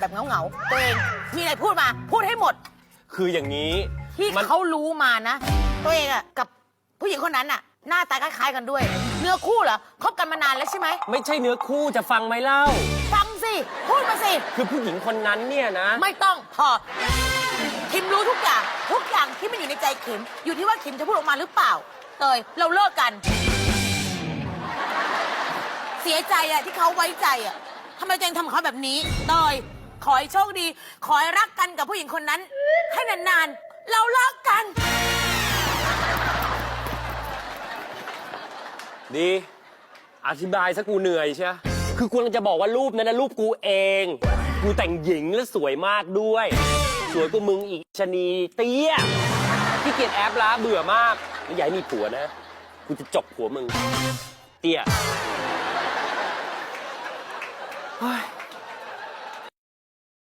แบบเงาๆตัวเองมีอะไรพูดมา พูดให้หมด คืออย่างนี้ที่มัน เขารู้มานะ ตัวเองอะกับผู้หญิงคนนั้นอะหน้าตาคล้ายๆกันด้วย เนื้อคู่เหรอคบกันมานานแล้วใช่ไหมไม่ใช่เนื้อคู่จะฟังไหมเล่า ฟังสิพูดมาสิ คือผู้หญิงคนนั้นเนี่ยนะ ไม่ต้องพอคิมรู้ทุกอย่าง ทุกอย่างที่มันอยู่ในใจคิม อยู่ที่ว่าคิมจะพูดออกมาหรือเปล่า เตยเราเลิกกัน เสียใจอะที่เขาไว้ใจอะทำไมตัวเองทำกับเขาแบบนี้เตย ขอให้โชคดี ขอให้รักกันกับผู้หญิงคนนั้น ให้นานๆ เราเลิกกัน ดี อธิบายซะกูเหนื่อยใช่คือกูกำลังจะบอกว่ารูปนั้นนะรูปกูเอง กูแต่งหญิงและสวยมากด้วย สวยกว่ามึงอีกชะนีเตี้ยพี่เกียจแอปล้าเบื่อมากไม่อยากให้มีผัวนะ กูจะจบผัวมึง เตี้ยเฮ้ย